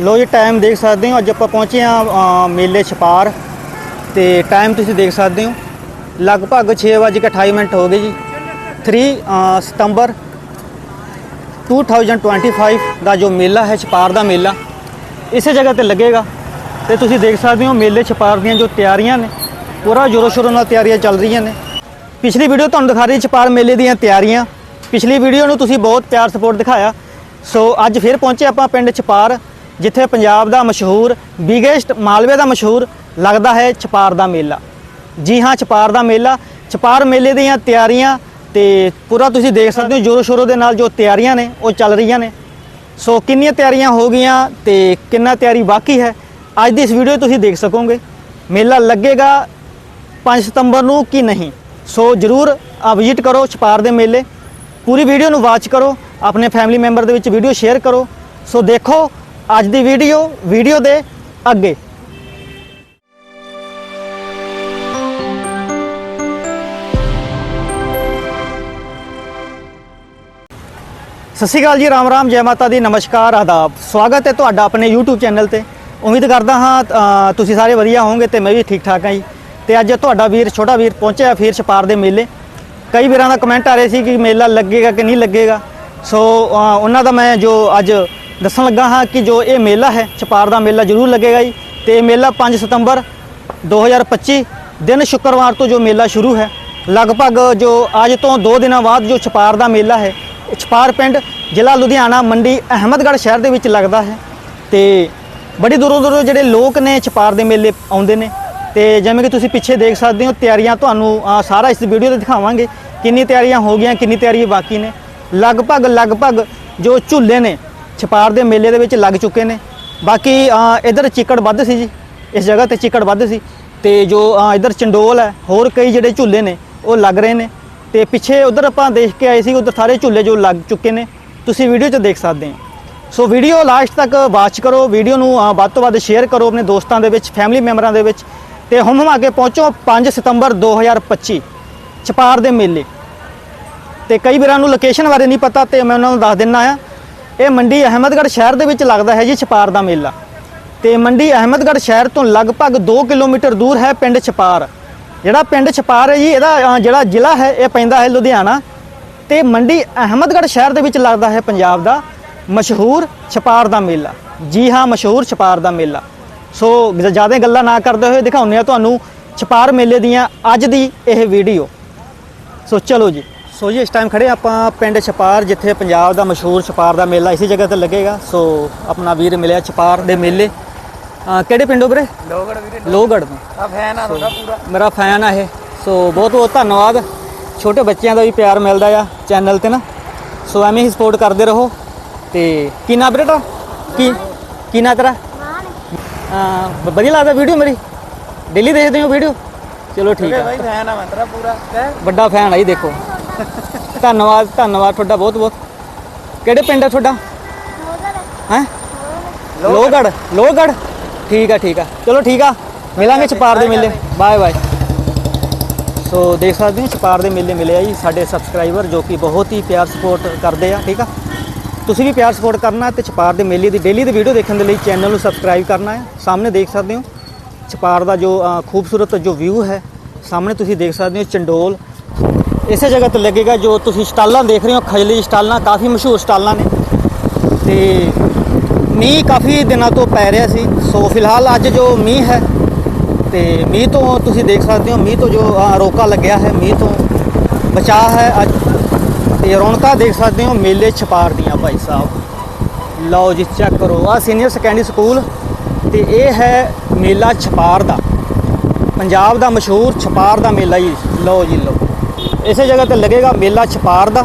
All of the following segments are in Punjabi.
ਲੋ ਜੀ ਟਾਈਮ ਦੇਖ ਸਕਦੇ ਹੋ ਅੱਜ ਆਪਾਂ ਪਹੁੰਚੇ ਆ ਮੇਲੇ ਛਪਾਰ। ਤੇ ਟਾਈਮ ਤੁਸੀਂ ਦੇਖ ਸਕਦੇ ਹੋ ਲਗਭਗ 6:28 ਮਿੰਟ ਹੋ ਗਏ ਜੀ। 3 ਅ, ਸਤੰਬਰ 2025 ਦਾ ਜੋ ਮੇਲਾ ਹੈ ਛਪਾਰ ਦਾ ਮੇਲਾ ਇਸੇ ਜਗ੍ਹਾ ਤੇ ਲੱਗੇਗਾ। ਤੇ ਤੁਸੀਂ ਦੇਖ ਸਕਦੇ ਹੋ ਮੇਲੇ ਛਪਾਰ ਦੀਆਂ ਜੋ ਤਿਆਰੀਆਂ ਨੇ ਪੂਰਾ ਜੋਰੋ ਸ਼ੋਰੋ ਨਾਲ ਤਿਆਰੀਆਂ ਚੱਲ ਰਹੀਆਂ ਨੇ। ਪਿਛਲੀ ਵੀਡੀਓ ਤੁਹਾਨੂੰ ਦਿਖਾ ਰਹੀ ਛਪਾਰ ਮੇਲੇ ਦੀਆਂ ਤਿਆਰੀਆਂ। ਪਿਛਲੀ ਵੀਡੀਓ ਨੂੰ ਤੁਸੀਂ ਬਹੁਤ ਪਿਆਰ ਸਪੋਰਟ ਦਿਖਾਇਆ। ਸੋ ਅੱਜ ਫਿਰ ਪਹੁੰਚੇ ਆਪਾਂ ਪਿੰਡ ਛਪਾਰ। ਜਿੱਥੇ ਪੰਜਾਬ ਦਾ ਮਸ਼ਹੂਰ ਬਿਗੇਸਟ ਮਾਲਵੇ ਦਾ ਮਸ਼ਹੂਰ ਲੱਗਦਾ ਹੈ ਛਪਾਰ ਦਾ ਮੇਲਾ। ਜੀ ਹਾਂ, ਛਪਾਰ ਦਾ ਮੇਲਾ। ਛਪਾਰ ਮੇਲੇ ਦੀਆਂ ਤਿਆਰੀਆਂ ਤੇ ਪੂਰਾ ਤੁਸੀਂ ਦੇਖ ਸਕਦੇ ਹੋ, ਜੋਰੋ ਸ਼ੋਰੋ ਦੇ ਨਾਲ ਜੋ ਤਿਆਰੀਆਂ ਨੇ, ਉਹ ਚੱਲ ਰਹੀਆਂ ਨੇ। ਸੋ ਕਿੰਨੀਆਂ ਤਿਆਰੀਆਂ ਹੋ ਗਈਆਂ ਤੇ ਕਿੰਨਾ ਤਿਆਰੀ ਬਾਕੀ ਹੈ, ਅੱਜ ਦੀ ਇਸ ਵੀਡੀਓ ਤੁਸੀਂ ਦੇਖ ਸਕੋਗੇ। ਮੇਲਾ ਲੱਗੇਗਾ 5 ਸਤੰਬਰ ਨੂੰ ਕਿ ਨਹੀਂ? ਸੋ ਜਰੂਰ ਆ ਵਿਜ਼ਿਟ ਕਰੋ ਛਪਾਰ ਦੇ ਮੇਲੇ। ਪੂਰੀ ਵੀਡੀਓ ਨੂੰ ਵਾਚ ਕਰੋ, ਆਪਣੇ ਫੈਮਿਲੀ ਮੈਂਬਰ ਦੇ ਵਿੱਚ ਵੀਡੀਓ ਸ਼ੇਅਰ ਕਰੋ। ਸੋ ਦੇਖੋ ਅੱਜ ਦੀ ਵੀਡੀਓ ਵੀਡੀਓ ਦੇ ਅੱਗੇ। ਸਤਿ ਸ਼੍ਰੀ ਅਕਾਲ ਜੀ, ਰਾਮ ਰਾਮ, ਜੈ ਮਾਤਾ ਦੀ, ਨਮਸਕਾਰ, ਆਦਾਬ। ਸਵਾਗਤ ਹੈ ਤੁਹਾਡਾ ਆਪਣੇ YouTube ਚੈਨਲ ਤੇ। ਉਮੀਦ ਕਰਦਾ ਹਾਂ ਤੁਸੀਂ ਸਾਰੇ ਵਧੀਆ ਹੋਵੋਗੇ ਤੇ ਮੈਂ ਵੀ ਠੀਕ ਠਾਕ ਹਾਂ ਜੀ। ਤੇ ਅੱਜ ਤੁਹਾਡਾ ਵੀਰ, ਛੋਟਾ ਵੀਰ ਪਹੁੰਚਿਆ ਫਿਰ ਛਪਾਰ ਦੇ ਮੇਲੇ। ਕਈ ਵੀਰਾਂ ਦਾ ਕਮੈਂਟ ਆ ਰਹੇ ਸੀ ਕਿ ਮੇਲਾ ਲੱਗੇਗਾ ਕਿ ਨਹੀਂ ਲੱਗੇਗਾ। ਸੋ ਉਹਨਾਂ ਦਾ ਮੈਂ ਜੋ ਅੱਜ ਦੱਸਣ ਲੱਗਾ ਹਾਂ ਕਿ ਜੋ ਇਹ ਮੇਲਾ ਹੈ, ਛਪਾਰ ਦਾ ਮੇਲਾ ਜ਼ਰੂਰ ਲੱਗੇਗਾ ਜੀ। ਤੇ ਇਹ ਮੇਲਾ 5 ਸਤੰਬਰ 2025 ਦਿਨ ਸ਼ੁੱਕਰਵਾਰ ਤੋਂ ਜੋ ਮੇਲਾ ਸ਼ੁਰੂ ਹੈ, ਲਗਭਗ ਜੋ ਅੱਜ ਤੋਂ 2 ਦਿਨਾਂ ਬਾਅਦ ਜੋ ਛਪਾਰ ਦਾ ਮੇਲਾ ਹੈ ਛਪਾਰ ਪਿੰਡ ਜ਼ਿਲ੍ਹਾ ਲੁਧਿਆਣਾ, ਮੰਡੀ, ਅਹਿਮਦਗੜ੍ਹ ਸ਼ਹਿਰ ਦੇ ਵਿੱਚ ਲੱਗਦਾ ਹੈ। ਤੇ ਬੜੀ ਦੂਰੋਂ ਦੂਰੋਂ ਜਿਹੜੇ ਲੋਕ ਨੇ ਛਪਾਰ ਦੇ ਮੇਲੇ ਆਉਂਦੇ ਨੇ। ਤੇ ਜਿਵੇਂ ਕਿ ਤੁਸੀਂ ਪਿੱਛੇ ਦੇਖ ਸਕਦੇ ਹੋ, ਤਿਆਰੀਆਂ ਤੁਹਾਨੂੰ ਸਾਰਾ ਇਸ ਵੀਡੀਓ ਤੇ ਦਿਖਾਵਾਂਗੇ, ਕਿੰਨੀ ਤਿਆਰੀਆਂ ਹੋ ਗਈਆਂ, ਕਿੰਨੀ ਤਿਆਰੀ ਬਾਕੀ ਨੇ। ਲਗਭਗ ਲਗਭਗ ਜੋ ਝੂਲੇ ਨੇ ਛਪਾਰ ਦੇ ਮੇਲੇ ਦੇ ਵਿੱਚ ਲੱਗ ਚੁੱਕੇ ਨੇ। ਬਾਕੀ ਅ, ਇੱਧਰ ਚਿੱਕੜ ਵੱਧ ਸੀ ਜੀ। ਇਸ ਜਗ੍ਹਾ ਤੇ ਚਿੱਕੜ ਵੱਧ ਸੀ। ਤੇ ਜੋ ਅ, ਇੱਧਰ ਚੰਡੋਲ ਹੈ ਹੋਰ ਕਈ ਜਿਹੜੇ ਝੂਲੇ ਨੇ ਉਹ ਲੱਗ ਰਹੇ ਨੇ। ਤੇ ਪਿੱਛੇ ਉਧਰ ਆਪਾਂ ਦੇਖ ਕੇ ਆਏ ਸੀ ਉਧਰ ਸਾਰੇ ਝੂਲੇ ਜੋ ਲੱਗ ਚੁੱਕੇ ਨੇ। ਤੁਸੀਂ ਵੀਡੀਓ 'ਚ ਦੇਖ ਸਕਦੇ ਹੋ। ਸੋ ਵੀਡੀਓ ਲਾਸਟ ਤੱਕ ਵਾਚ ਕਰੋ। ਵੀਡੀਓ ਨੂੰ ਵੱਧ ਤੋਂ ਵੱਧ ਸ਼ੇਅਰ ਕਰੋ ਆਪਣੇ ਦੋਸਤਾਂ ਦੇ ਵਿੱਚ ਫੈਮਿਲੀ ਮੈਂਬਰਾਂ ਦੇ ਵਿੱਚ। ਤੇ ਹੁਮ ਹੁਮਾ ਕੇ ਪਹੁੰਚੋ 5 ਸਤੰਬਰ 2025 ਛਪਾਰ ਦੇ ਮੇਲੇ। ਤੇ ਕਈ ਵੀਰਾਂ ਨੂੰ ਲੋਕੇਸ਼ਨ ਬਾਰੇ ਨਹੀਂ ਪਤਾ ਤੇ ਮੈਂ ਉਹਨਾਂ ਨੂੰ ਦੱਸ ਦਿੰਨਾ ਆ। ਇਹ ਮੰਡੀ ਅਹਿਮਦਗੜ੍ਹ ਸ਼ਹਿਰ ਦੇ ਵਿੱਚ ਲੱਗਦਾ ਹੈ ਜੀ ਛਪਾਰ ਦਾ ਮੇਲਾ। ਤੇ ਮੰਡੀ ਅਹਿਮਦਗੜ੍ਹ ਸ਼ਹਿਰ ਤੋਂ ਲਗਭਗ 2 ਕਿਲੋਮੀਟਰ ਦੂਰ ਹੈ ਪਿੰਡ ਛਪਾਰ। ਜਿਹੜਾ ਪਿੰਡ ਛਪਾਰ ਹੈ ਜੀ, ਇਹਦਾ ਜਿਹੜਾ ਜ਼ਿਲ੍ਹਾ ਹੈ, ਇਹ ਪੈਂਦਾ ਹੈ ਲੁਧਿਆਣਾ। ਤੇ ਮੰਡੀ ਅਹਿਮਦਗੜ੍ਹ ਸ਼ਹਿਰ ਦੇ ਵਿੱਚ ਲੱਗਦਾ ਹੈ ਪੰਜਾਬ ਦਾ ਮਸ਼ਹੂਰ ਛਪਾਰ ਦਾ ਮੇਲਾ। ਜੀ ਹਾਂ, ਮਸ਼ਹੂਰ ਛਪਾਰ ਦਾ ਮੇਲਾ। ਸੋ ਜ਼ਿਆਦਾ ਗੱਲਾਂ ਨਾ ਕਰਦੇ ਹੋਏ ਦਿਖਾਉਂਦੇ ਆ ਤੁਹਾਨੂੰ ਛਪਾਰ ਮੇਲੇ ਦੀਆਂ ਅੱਜ ਦੀ ਇਹ ਵੀਡੀਓ ਸੋ ਚਲੋ ਜੀ। ਸੋ ਜੀ ਇਸ ਟਾਈਮ ਖੜੇ ਆਪਾਂ ਪਿੰਡ ਛਪਾਰ ਜਿੱਥੇ ਪੰਜਾਬ ਦਾ ਮਸ਼ਹੂਰ ਛਪਾਰ ਦਾ ਮੇਲਾ ਇਸੇ ਜਗ੍ਹਾ ਤੇ ਲੱਗੇਗਾ। ਸੋ ਆਪਣਾ ਵੀਰ ਮਿਲਿਆ ਛਪਾਰ ਦੇ ਮੇਲੇ। ਕਿਹੜੇ ਪਿੰਡੋਂ ਵੀਰੇ? ਲੋਗੜ ਵੀਰੇ ਲੋਹਗੜ੍ਹ। ਤੋਂ। ਆ ਫੈਨ ਆ ਤੁਹਾਡਾ ਪੂਰਾ। ਮੇਰਾ ਫੈਨ ਆ ਇਹ। ਸੋ ਬਹੁਤ ਬਹੁਤ ਧੰਨਵਾਦ। ਛੋਟੇ ਬੱਚਿਆਂ ਦਾ ਵੀ ਪਿਆਰ ਮਿਲਦਾ ਆ ਚੈਨਲ ਤੇ ਨਾ। ਸੋ ਐਵੇਂ ਹੀ ਸਪੋਰਟ ਕਰਦੇ ਰਹੋ। ਤੇ ਕੀ ਨਾਂ ਵੀਰੇ ਤਾਂ ਕੀ ਕੀ ਨਾਂ ਤੇਰਾ? ਹਾਂ ਵਧੀਆ ਲੱਗਦਾ ਵੀਡੀਓ ਮੇਰੀ? ਡੇਲੀ ਦੇਖਦੇ ਹੋ ਵੀਡੀਓ ਚਲੋ ਠੀਕ ਆ। ਬਾਈ ਫੈਨ ਆ ਮੈਂ ਤੇਰਾ ਪੂਰਾ। ਵੱਡਾ ਫੈਨ ਆ ਜੀ ਦੇਖੋ। ਧੰਨਵਾਦ ਧੰਨਵਾਦ ਤੁਹਾਡਾ ਬਹੁਤ ਬਹੁਤ। ਕਿਹੜੇ ਪਿੰਡ ਹੈ ਤੁਹਾਡਾ? ਹੈ? ਲੋਹਗੜ ਲੋਹਗੜ ਠੀਕ ਆ ਠੀਕ ਆ। ਚਲੋ ਠੀਕ ਆ। ਮਿਲਾਂਗੇ ਛਪਾਰ ਦੇ ਮੇਲੇ। Bye bye. ਸੋ ਦੇਖ ਸਕਦੇ ਹੋ, ਛਪਾਰ ਦੇ ਮੇਲੇ ਮਿਲੇ ਆ ਜੀ ਸਾਡੇ ਸਬਸਕ੍ਰਾਈਬਰ, ਜੋ ਕਿ ਬਹੁਤ ਹੀ ਪਿਆਰ ਸਪੋਰਟ ਕਰਦੇ ਆ, ਠੀਕ ਆ? ਤੁਸੀਂ ਵੀ ਪਿਆਰ ਸਪੋਰਟ ਕਰਨਾ ਤੇ ਛਪਾਰ ਦੇ ਮੇਲੇ ਦੀ ਡੇਲੀ ਦੀ ਵੀਡੀਓ ਦੇਖਣ ਦੇ ਲਈ ਚੈਨਲ ਨੂੰ ਸਬਸਕ੍ਰਾਈਬ ਕਰਨਾ ਹੈ ਸਾਹਮਣੇ ਦੇਖ ਸਕਦੇ ਹੋ, ਛਪਾਰ ਦਾ ਜੋ ਖੂਬਸੂਰਤ ਜੋ ਵਿਊ ਹੈ, ਸਾਹਮਣੇ ਤੁਸੀਂ ਦੇਖ ਸਕਦੇ ਹੋ, ਚੰਡੋਲ ਇਸੇ ਜਗ੍ਹਾ ਤੇ ਲੱਗੇਗਾ ਜੋ ਤੁਸੀਂ ਸਟਾਲਾਂ ਦੇਖ ਰਹੇ ਹੋ ਖਜਲੀ ਸਟਾਲਾਂ ਕਾਫੀ ਮਸ਼ਹੂਰ ਸਟਾਲਾਂ ਨੇ। ਤੇ ਮੀਂਹ ਕਾਫੀ ਦਿਨਾਂ ਤੋਂ ਪੈ ਰਿਹਾ ਸੀ। ਸੋ ਫਿਲਹਾਲ ਅੱਜ ਜੋ ਮੀਂਹ ਹੈ ਤੇ ਮੀਂਹ ਤੋਂ ਤੁਸੀਂ ਦੇਖ ਸਕਦੇ ਹੋ ਮੀਂਹ ਤੋਂ ਜੋ ਅ, ਰੋਕਾ ਲੱਗਿਆ ਹੈ ਮੀਂਹ ਤੋਂ ਬਚਾਅ ਹੈ ਅੱਜ। ਤੇ ਰੌਣਕਾਂ ਦੇਖ ਸਕਦੇ ਹੋ ਮੇਲੇ ਛਪਾਰ ਦੀਆਂ ਭਾਈ ਸਾਹਿਬ। ਲਓ ਜੀ ਚੈੱਕ ਕਰੋ। ਆ ਸੀਨੀਅਰ ਸੈਕੰਡਰੀ ਸਕੂਲ ਤੇ ਇਹ ਹੈ ਮੇਲਾ ਛਪਾਰ ਦਾ। ਪੰਜਾਬ ਦਾ ਮਸ਼ਹੂਰ ਛਪਾਰ ਦਾ ਮੇਲਾ ਜੀ। ਲਓ ਜੀ ਲਓ। ਇਸੇ ਜਗ੍ਹਾ ਤੇ ਲੱਗੇਗਾ ਮੇਲਾ ਛਪਾਰ ਦਾ।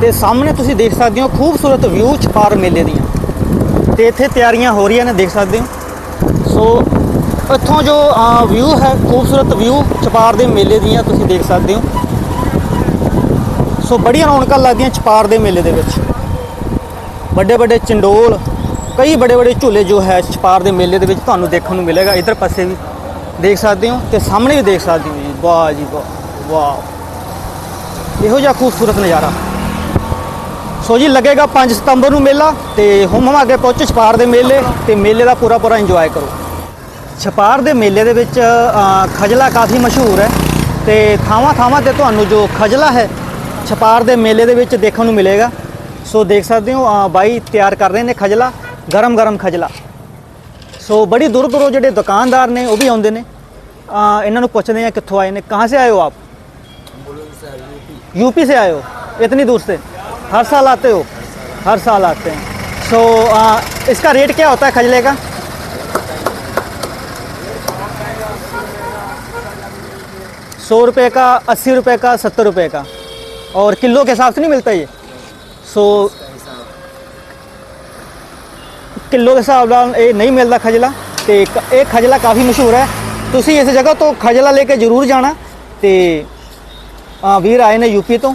ਤੇ ਸਾਹਮਣੇ ਤੁਸੀਂ ਦੇਖ ਸਕਦੇ ਹੋ ਖੂਬਸੂਰਤ ਵਿਊ ਛਪਾਰ ਮੇਲੇ ਦੀਆਂ। ਤੇ ਇੱਥੇ ਤਿਆਰੀਆਂ ਹੋ ਰਹੀਆਂ ਨੇ, ਦੇਖ ਸਕਦੇ ਹੋ। ਸੋ ਇੱਥੋਂ ਜੋ ਵਿਊ ਹੈ, ਖੂਬਸੂਰਤ ਵਿਊ ਛਪਾਰ ਦੇ ਮੇਲੇ ਦੀਆਂ ਤੁਸੀਂ ਦੇਖ ਸਕਦੇ ਹੋ। ਸੋ ਬੜੀਆਂ ਰੌਣਕਾਂ ਲੱਗਦੀਆਂ ਛਪਾਰ ਦੇ ਮੇਲੇ ਦੇ ਵਿੱਚ। ਵੱਡੇ ਵੱਡੇ ਚੰਡੋਲ, ਕਈ ਬੜੇ ਬੜੇ ਝੂਲੇ ਜੋ ਹੈ ਛਪਾਰ ਦੇ ਮੇਲੇ ਦੇ ਵਿੱਚ ਤੁਹਾਨੂੰ ਦੇਖਣ ਨੂੰ ਮਿਲੇਗਾ। ਇਧਰ ਪਾਸੇ ਵੀ ਦੇਖ ਸਕਦੇ ਹੋ ਤੇ ਸਾਹਮਣੇ ਵੀ ਦੇਖ ਸਕਦੇ ਹੋ ਜੀ। ਵਾਹ ਜੀ ਵਾਹ ਵਾਹ। ਇਹੋ ਜਿਹਾ ਖੂਬਸੂਰਤ ਨਜ਼ਾਰਾ। ਸੋ ਜੀ, ਲੱਗੇਗਾ 5 ਸਤੰਬਰ ਨੂੰ ਮੇਲਾ ਤੇ ਹੁਮ ਹਮ ਅੱਗੇ ਪਹੁੰਚੋ ਛਪਾਰ ਦੇ ਮੇਲੇ ਤੇ ਮੇਲੇ ਦਾ ਪੂਰਾ ਪੂਰਾ ਇੰਜੋਏ ਕਰੋ। ਛਪਾਰ ਦੇ ਮੇਲੇ ਦੇ ਵਿੱਚ ਖਜਲਾ ਕਾਫੀ ਮਸ਼ਹੂਰ ਹੈ ਤੇ ਥਾਵਾਂ ਥਾਵਾਂ ਤੇ ਤੁਹਾਨੂੰ ਜੋ ਖਜਲਾ ਹੈ, ਛਪਾਰ ਦੇ ਮੇਲੇ ਦੇ ਵਿੱਚ ਦੇਖਣ ਨੂੰ ਮਿਲੇਗਾ। ਸੋ ਦੇਖ ਸਕਦੇ ਹੋ ਬਾਈ ਤਿਆਰ ਕਰ ਰਹੇ ਨੇ ਖਜਲਾ, ਗਰਮ ਗਰਮ ਖਜਲਾ। ਸੋ ਬੜੀ ਦੂਰ ਦੂਰੋਂ ਜਿਹੜੇ ਦੁਕਾਨਦਾਰ ਨੇ, ਉਹ ਵੀ ਆਉਂਦੇ ਨੇ। ਇਹਨਾਂ ਨੂੰ ਪੁੱਛਦੇ ਆ ਕਿੱਥੋਂ ਆਏ ਨੇ, ਕਹਾਂ ਸੇ ਆਏ ਹੋ ਆਪ? यूपी से आए हो इतनी दूर से हर साल आते हो हर साल आते हैं सो इसका रेट क्या होता है खजले का सौ रुपये का अस्सी रुपये का सत्तर रुपये का और किलो के हिसाब से नहीं मिलता ये सो ਕਿਲੋ ਦੇ ਹਿਸਾਬ ਨਾਲ ਇਹ ਨਹੀਂ ਮਿਲਦਾ ਖਜਲਾ ਤੇ ਕ- ਇਹ ਖਜਲਾ ਕਾਫੀ ਮਸ਼ਹੂਰ ਹੈ ਤੁਸੀਂ ਇਸ ਜਗ੍ਹਾ ਤੋਂ ਖਜਲਾ ਲੈ ਕੇ ਜ਼ਰੂਰ ਜਾਣਾ ਤੇ ਆ ਵੀਰ ਆਏ ਨੇ ਯੂਪੀ ਤੋਂ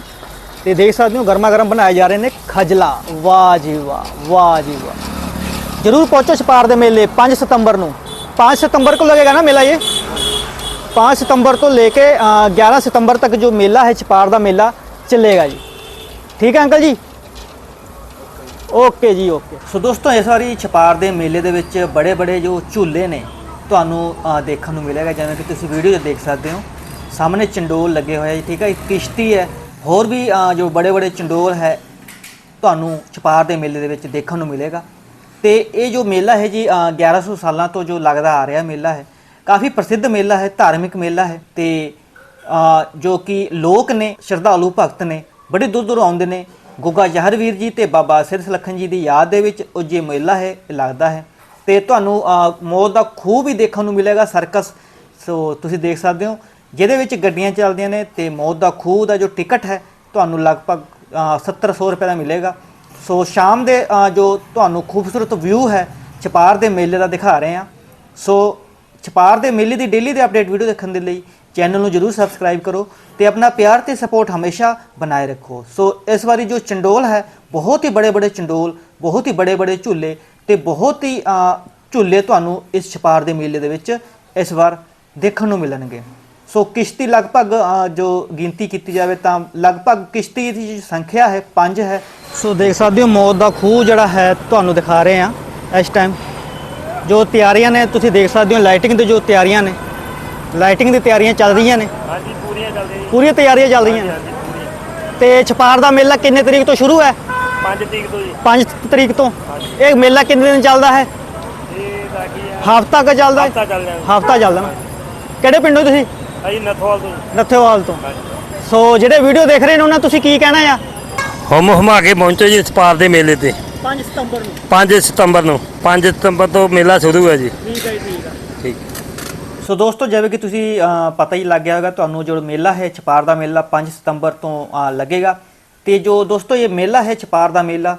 ਤੇ ਦੇਖ ਸਕਦੇ ਹੋ ਗਰਮਾ ਗਰਮ ਬਣਾਏ ਜਾ ਰਹੇ ਨੇ ਖਜਲਾ। ਵਾਹ ਜੀ ਵਾਹ ਵਾਹ ਜੀ ਵਾਹ। ਜਰੂਰ ਪਹੁੰਚੋ ਛਪਾਰ ਦੇ ਮੇਲੇ 5 ਸਤੰਬਰ ਨੂੰ। 5 ਸਤੰਬਰ ਕੋ ਲੱਗੇਗਾ ਨਾ ਮੇਲਾ ਇਹ? 5 ਸਤੰਬਰ ਤੋਂ ਲੈ ਕੇ 11 ਸਤੰਬਰ ਤੱਕ ਜੋ ਮੇਲਾ ਹੈ, ਛਪਾਰ ਦਾ ਮੇਲਾ ਚੱਲੇਗਾ ਜੀ। ਠੀਕ ਹੈ ਅੰਕਲ ਜੀ? ਓਕੇ ਜੀ, ਓਕੇ। ਸੋ ਦੋਸਤੋ ਇਸ ਵਾਰੀ ਛਪਾਰ ਦੇ ਮੇਲੇ ਦੇ ਵਿੱਚ ਬੜੇ ਬੜੇ ਜੋ ਝੂਲੇ ਨੇ ਤੁਹਾਨੂੰ ਦੇਖਣ ਨੂੰ ਮਿਲੇਗਾ, ਜਿਵੇਂ ਕਿ ਤੁਸੀਂ ਵੀਡੀਓ ਦੇਖ ਸਕਦੇ ਹੋ। ਸਾਹਮਣੇ ਚੰਡੋਲ ਲੱਗੇ ਹੋਏ ਆ ਠੀਕ ਹੈ ਇੱਕ ਕਿਸ਼ਤੀ ਹੈ ਹੋਰ ਵੀ ਜੋ ਬੜੇ ਬੜੇ ਚੰਡੋਲ ਹੈ ਤੁਹਾਨੂੰ ਛਪਾਰ ਦੇ ਮੇਲੇ ਦੇ ਵਿੱਚ ਦੇਖਣ ਨੂੰ ਮਿਲੇਗਾ ਤੇ ਇਹ ਜੋ ਮੇਲਾ ਹੈ ਜੀ ਅ, 1100 ਸਾਲਾਂ ਤੋਂ ਜੋ ਲੱਗਦਾ ਆ ਰਿਹਾ ਮੇਲਾ ਹੈ ਕਾਫੀ ਪ੍ਰਸਿੱਧ ਮੇਲਾ ਹੈ ਧਾਰਮਿਕ ਮੇਲਾ ਹੈ ਤੇ ਜੋ ਕਿ ਲੋਕ ਨੇ ਸ਼ਰਧਾਲੂ ਭਗਤ ਨੇ ਬੜੇ ਦੂਰ ਦੂਰ ਆਉਂਦੇ ਨੇ ਗੁੱਗਾ ਜਹਰਵੀਰ ਜੀ ਤੇ ਬਾਬਾ ਸਿਰਸ ਲਖਨ ਜੀ ਦੀ ਯਾਦ ਦੇ ਵਿੱਚ ਉਹ ਜੇ ਮੇਲਾ ਹੈ ਇਹ ਲੱਗਦਾ ਹੈ ਤੇ ਤੁਹਾਨੂੰ ਅ, ਮੌਤ ਦਾ ਖੂਹ ਵੀ ਦੇਖਣ ਨੂੰ ਮਿਲੇਗਾ ਸਰਕਸ ਸੋ ਤੁਸੀਂ ਦੇਖ ਸਕਦੇ ਹੋ ਜਿਹਦੇ ਵਿੱਚ ਗੱਡੀਆਂ ਚੱਲਦੀਆਂ ਨੇ ਤੇ ਮੌਤ ਦਾ ਖੂਹ ਦਾ ਜੋ ਟਿਕਟ ਹੈ ਤੁਹਾਨੂੰ ਲਗਭਗ ਅ, 70-100 ਰੁਪਏ ਦਾ ਮਿਲੇਗਾ। ਸੋ ਸ਼ਾਮ ਦੇ ਜੋ ਤੁਹਾਨੂੰ ਖੂਬਸੂਰਤ ਵਿਊ ਹੈ ਛਪਾਰ ਦੇ ਮੇਲੇ ਦਾ ਦਿਖਾ ਰਹੇ ਹਾਂ। ਸੋ ਛਪਾਰ ਦੇ ਮੇਲੇ ਦੀ ਡੇਲੀ ਦੇ ਅਪਡੇਟ ਵੀਡੀਓ ਦੇਖਣ ਦੇ ਲਈ ਚੈਨਲ ਨੂੰ ਜਰੂਰ ਸਬਸਕ੍ਰਾਈਬ ਕਰੋ ਤੇ ਆਪਣਾ ਪਿਆਰ ਤੇ ਸਪੋਰਟ ਹਮੇਸ਼ਾ ਬਣਾਏ ਰੱਖੋ। ਸੋ ਇਸ ਵਾਰੀ ਜੋ ਚੰਡੋਲ ਹੈ ਬਹੁਤ ਹੀ ਬੜੇ ਬੜੇ ਚੰਡੋਲ ਬਹੁਤ ਹੀ ਬੜੇ ਬੜੇ ਝੂਲੇ ਤੇ ਬਹੁਤ ਹੀ ਝੂਲੇ ਤੁਹਾਨੂੰ ਇਸ ਛਪਾਰ ਦੇ ਮੇਲੇ ਦੇ ਵਿੱਚ ਇਸ ਵਾਰ ਦੇਖਣ ਨੂੰ ਮਿਲਣਗੇ। ਸੋ ਕਿਸ਼ਤੀ ਲਗਭਗ ਅ, ਜੋ ਗਿਣਤੀ ਕੀਤੀ ਜਾਵੇ ਤਾਂ ਲਗਭਗ ਕਿਸ਼ਤੀ ਦੀ ਜੋ ਸੰਖਿਆ ਹੈ 5 ਹੈ। ਸੋ ਦੇਖ ਸਕਦੇ ਹੋ ਮੌਤ ਦਾ ਖੂਹ ਜਿਹੜਾ ਹੈ ਤੁਹਾਨੂੰ ਦਿਖਾ ਰਹੇ ਹਾਂ ਇਸ ਟਾਈਮ ਜੋ ਤਿਆਰੀਆਂ ਨੇ ਤੁਸੀਂ ਦੇਖ ਸਕਦੇ ਹੋ ਲਾਈਟਿੰਗ ਦੀ ਜੋ ਤਿਆਰੀਆਂ ਨੇ। ਲਾਈਟਿੰਗ ਦੀ ਤਿਆਰੀਆਂ ਚੱਲ ਰਹੀਆਂ ਨੇ। ਹਾਂਜੀ ਪੂਰੀਆਂ ਚੱਲਦੀਆਂ ਜੀ ਪੂਰੀਆਂ ਤਿਆਰੀਆਂ ਚੱਲ ਰਹੀਆਂ ਨੇ। ਹਾਂਜੀ ਪੂਰੀਆਂ। ਤੇ ਛਪਾਰ ਦਾ ਮੇਲਾ ਕਿੰਨੇ ਤਰੀਕ ਤੋਂ ਸ਼ੁਰੂ ਹੈ? 5 ਤਰੀਕ ਤੋਂ ਜੀ। 5 ਤਰੀਕ ਤੋਂ। ਇਹ ਮੇਲਾ ਕਿੰਨੇ ਦਿਨ ਚੱਲਦਾ ਹੈ? ਇਹ ਦਾ ਕੀ ਆ ਹਫ਼ਤਾ ਕ ਚੱਲਦਾ ਹੈ? ਹਫਤਾ ਚੱਲ ਜਾਣਾ ਹਫ਼ਤਾ ਚੱਲਦਾ ਨਾ ਕਿਹੜੇ ਪਿੰਡੋਂ ਤੁਸੀਂ? ਅਸੀਂ ਨਥੋਵਾਲ ਤੋਂ। ਜੀ। ਨੱਥੇਵਾਲ ਤੋਂ। ਸੋ ਜਿਹੜੇ ਵੀਡੀਓ ਦੇਖ ਰਹੇ ਨੇ ਉਹਨਾਂ ਤੁਸੀਂ ਕੀ ਕਹਿਣਾ ਆ? ਹਮ ਹਮਾ ਕੇ ਪਹੁੰਚੇ ਜੀ ਸਪਾਰ ਦੇ ਮੇਲੇ ਤੇ। 5 ਸਤੰਬਰ ਨੂੰ। 5 ਸਤੰਬਰ ਨੂੰ। 5 ਸਤੰਬਰ ਤੋਂ ਮੇਲਾ ਸ਼ੁਰੂ ਹੈ ਜੀ। ਠੀਕ ਹੈ ਠੀਕ ਹੈ। ਠੀਕ। ਸੋ ਦੋਸਤੋ ਜਿਵੇਂ ਕਿ ਤੁਸੀਂ ਅ, ਪਤਾ ਹੀ ਲੱਗ ਗਿਆ ਹੋਗਾ ਤੁਹਾਨੂੰ ਜੋ ਮੇਲਾ ਹੈ ਛਪਾਰ ਦਾ ਮੇਲਾ 5 ਸਤੰਬਰ ਤੋਂ ਅ, ਲੱਗੇਗਾ। ਤੇ ਜੋ ਦੋਸਤੋ ਇਹ ਮੇਲਾ ਹੈ ਛਪਾਰ ਦਾ ਮੇਲਾ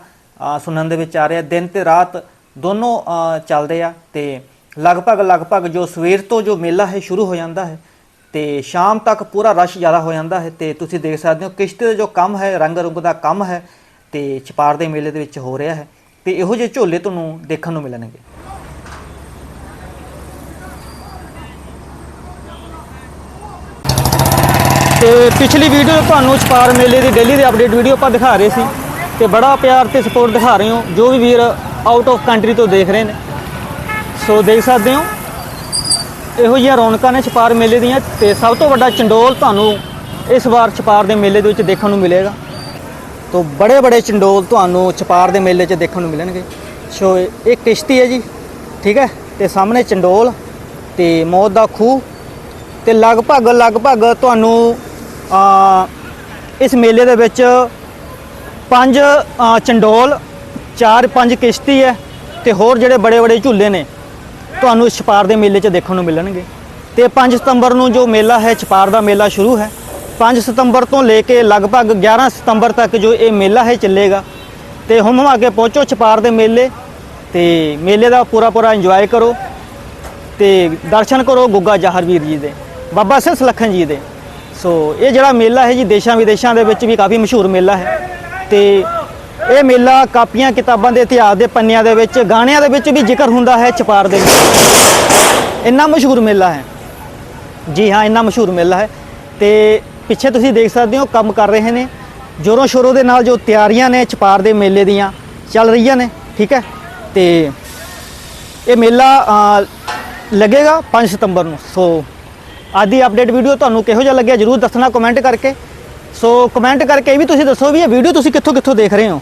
ਅ, ਸੁਣਨ ਦੇ ਵਿੱਚ ਆ ਰਿਹਾ। ਦਿਨ ਤੇ ਰਾਤ ਦੋਨੋਂ ਅ, ਚੱਲਦੇ ਆ। ਤੇ ਲਗਭਗ ਲਗਭਗ ਜੋ ਸਵੇਰ ਤੋਂ ਜੋ ਮੇਲਾ ਹੈ ਸ਼ੁਰੂ ਹੋ ਜਾਂਦਾ ਹੈ ਤੇ ਸ਼ਾਮ ਤੱਕ ਪੂਰਾ ਰਸ਼ ਜ਼ਿਆਦਾ ਹੋ ਜਾਂਦਾ ਹੈ ਤੇ ਤੁਸੀਂ ਦੇਖ ਸਕਦੇ ਹੋ ਕਿਸ਼ਤੀ ਦਾ ਜੋ ਕੰਮ ਹੈ, ਰੰਗ ਰੁੰਗ ਦਾ ਕੰਮ ਹੈ ਤੇ ਛਪਾਰ ਦੇ ਮੇਲੇ ਦੇ ਵਿੱਚ ਹੋ ਰਿਹਾ ਹੈ ਤੇ ਇਹੋ ਜਿਹੇ ਝੋਲੇ ਤੁਹਾਨੂੰ ਦੇਖਣ ਨੂੰ ਮਿਲਣਗੇ। ਤੇ ਪਿਛਲੀ ਵੀਡੀਓ ਤੁਹਾਨੂੰ ਛਪਾਰ ਮੇਲੇ ਦੀ ਡੇਲੀ ਦੇ ਅਪਡੇਟ ਵੀਡੀਓ ਆਪਾਂ ਦਿਖਾ ਰਹੇ ਸੀ ਤੇ ਬੜਾ ਪਿਆਰ ਤੇ ਸਪੋਰਟ ਦਿਖਾ ਰਹੇ ਹੋ, ਜੋ ਵੀ ਵੀਰ ਆਊਟ ਆਫ ਕੰਟਰੀ ਤੋਂ ਦੇਖ ਰਹੇ ਨੇ। ਸੋ ਦੇਖ ਸਕਦੇ ਹੋ ਇਹੋ ਜਿਹੀਆਂ ਰੌਣਕਾਂ ਨੇ ਛਪਾਰ ਮੇਲੇ ਦੀਆਂ ਤੇ ਸਭ ਤੋਂ ਵੱਡਾ ਚੰਡੋਲ ਤੁਹਾਨੂੰ ਇਸ ਵਾਰ ਛਪਾਰ ਦੇ ਮੇਲੇ ਦੇ ਵਿੱਚ ਦੇਖਣ ਨੂੰ ਮਿਲੇਗਾ। ਤੋ ਬੜੇ ਬੜੇ ਚੰਡੋਲ ਤੁਹਾਨੂੰ ਛਪਾਰ ਦੇ ਮੇਲੇ 'ਚ ਦੇਖਣ ਨੂੰ ਮਿਲਣਗੇ। ਸੋ ਇਹ ਕਿਸ਼ਤੀ ਹੈ ਜੀ, ਠੀਕ ਹੈ? ਤੇ ਸਾਹਮਣੇ ਚੰਡੋਲ ਤੇ ਮੌਤ ਦਾ ਖੂਹ ਤੇ ਲਗਭਗ ਲਗਭਗ ਤੁਹਾਨੂੰ ਆ ਇਸ ਮੇਲੇ ਦੇ ਵਿੱਚ ਪੰਜ ਚੰਡੋਲ ਚਾਰ ਪੰਜ ਕਿਸ਼ਤੀ ਹੈ ਤੇ ਹੋਰ ਜਿਹੜੇ ਬੜੇ ਬੜੇ ਝੂਲੇ ਨੇ ਤੁਹਾਨੂੰ ਇਸ ਛਪਾਰ ਦੇ ਮੇਲੇ 'ਚ ਦੇਖਣ ਨੂੰ ਮਿਲਣਗੇ। ਤੇ 5 ਸਤੰਬਰ ਨੂੰ ਜੋ ਮੇਲਾ ਹੈ, ਛਪਾਰ ਦਾ ਮੇਲਾ ਸ਼ੁਰੂ ਹੈ। 5 ਸਤੰਬਰ ਤੋਂ ਲੈ ਕੇ ਲਗਭਗ 11 ਸਤੰਬਰ ਤੱਕ ਜੋ ਇਹ ਮੇਲਾ ਹੈ, ਚੱਲੇਗਾ। ਤੇ ਹੁਣ ਹਮ ਅੱਗੇ ਪਹੁੰਚੋ ਛਪਾਰ ਦੇ ਮੇਲੇ। ਤੇ ਮੇਲੇ ਦਾ ਪੂਰਾ ਪੂਰਾ ਇੰਜੋਏ ਕਰੋ। ਤੇ ਦਰਸ਼ਨ ਕਰੋ ਗੁੱਗਾ ਜਾਹਰਵੀਰ ਜੀ ਦੇ, ਬਾਬਾ ਸਿੰਘ ਲਖਨ ਜੀ ਦੇ। ਸੋ ਇਹ ਜਿਹੜਾ ਮੇਲਾ ਹੈ ਜੀ ਦੇਸ਼ਾਂ ਵਿਦੇਸ਼ਾਂ ਦੇ ਵਿੱਚ ਵੀ ਕਾਫੀ ਮਸ਼ਹੂਰ ਮੇਲਾ ਹੈ। ਤੇ ਇਹ ਮੇਲਾ ਕਾਪੀਆਂ ਕਿਤਾਬਾਂ ਦੇ ਇਤਿਹਾਸ ਦੇ ਪੰਨਿਆਂ ਦੇ ਵਿੱਚ, ਗਾਣਿਆਂ ਦੇ ਵਿੱਚ ਵੀ ਜ਼ਿਕਰ ਹੁੰਦਾ ਹੈ ਚਪਾਰ ਦੇ ਵਿੱਚ। ਇੰਨਾ ਮਸ਼ਹੂਰ ਮੇਲਾ ਹੈ। ਜੀ ਹਾਂ, ਇੰਨਾ ਮਸ਼ਹੂਰ ਮੇਲਾ ਹੈ। ਤੇ ਪਿੱਛੇ ਤੁਸੀਂ ਦੇਖ ਸਕਦੇ ਹੋ, ਕੰਮ ਕਰ ਰਹੇ ਨੇ। ਜੋਰੋਂ ਸ਼ੋਰੋਂ ਦੇ ਨਾਲ ਜੋ ਤਿਆਰੀਆਂ ਨੇ ਚਪਾਰ ਦੇ ਮੇਲੇ ਦੀਆਂ, ਚੱਲ ਰਹੀਆਂ ਨੇ, ਠੀਕ ਹੈ? ਤੇ ਇਹ ਮੇਲਾ ਲੱਗੇਗਾ 5 ਸਤੰਬਰ ਨੂੰ। ਸੋ, ਅੱਜ ਦੀ ਅਪਡੇਟ ਵੀਡੀਓ ਤੁਹਾਨੂੰ ਕਿਹੋ ਜਿਹਾ ਲੱਗਿਆ, ਜਰੂਰ ਦੱਸਣਾ ਕਮੈਂਟ ਕਰਕੇ। ਸੋ ਕਮੈਂਟ ਕਰਕੇ ਇਹ ਵੀ ਤੁਸੀਂ ਦੱਸੋ ਵੀ ਇਹ ਵੀਡੀਓ ਤੁਸੀਂ ਕਿੱਥੋਂ ਕਿੱਥੋਂ ਦੇਖ ਰਹੇ ਹੋ?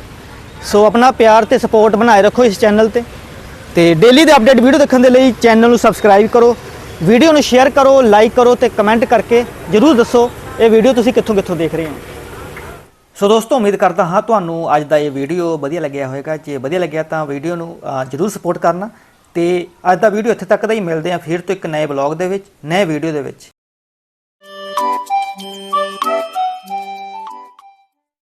ਸੋ ਆਪਣਾ ਪਿਆਰ ਤੇ ਸਪੋਰਟ ਬਣਾਏ ਰੱਖੋ ਇਸ ਚੈਨਲ ਤੇ। ਤੇ ਡੇਲੀ ਦੇ ਅਪਡੇਟ ਵੀਡੀਓ ਦੇਖਣ ਦੇ ਲਈ ਚੈਨਲ ਨੂੰ ਸਬਸਕ੍ਰਾਈਬ ਕਰੋ। ਵੀਡੀਓ ਨੂੰ ਸ਼ੇਅਰ ਕਰੋ ਲਾਈਕ ਕਰੋ ਤੇ ਕਮੈਂਟ ਕਰਕੇ ਜਰੂਰ ਦੱਸੋ ਇਹ ਵੀਡੀਓ ਤੁਸੀਂ ਕਿੱਥੋਂ ਕਿੱਥੋਂ ਦੇਖ ਰਹੇ ਹੋ। ਸੋ ਦੋਸਤੋ, ਉਮੀਦ ਕਰਦਾ ਹਾਂ ਤੁਹਾਨੂੰ ਅੱਜ ਦਾ ਇਹ ਵੀਡੀਓ ਵਧੀਆ ਲੱਗਿਆ ਹੋਵੇਗਾ। ਜੇ ਵਧੀਆ ਲੱਗਿਆ ਤਾਂ ਵੀਡੀਓ ਨੂੰ ਜਰੂਰ ਸਪੋਰਟ ਕਰਨਾ। ਤੇ ਅੱਜ ਦਾ ਵੀਡੀਓ ਇੱਥੇ ਤੱਕ ਦਾ ਹੀ ਮਿਲਦੇ ਹਾਂ ਫਿਰ ਤੋਂ ਇੱਕ ਨਵੇਂ ਬਲੌਗ ਦੇ ਵਿੱਚ, ਨਵੇਂ ਵੀਡੀਓ ਦੇ ਵਿੱਚ।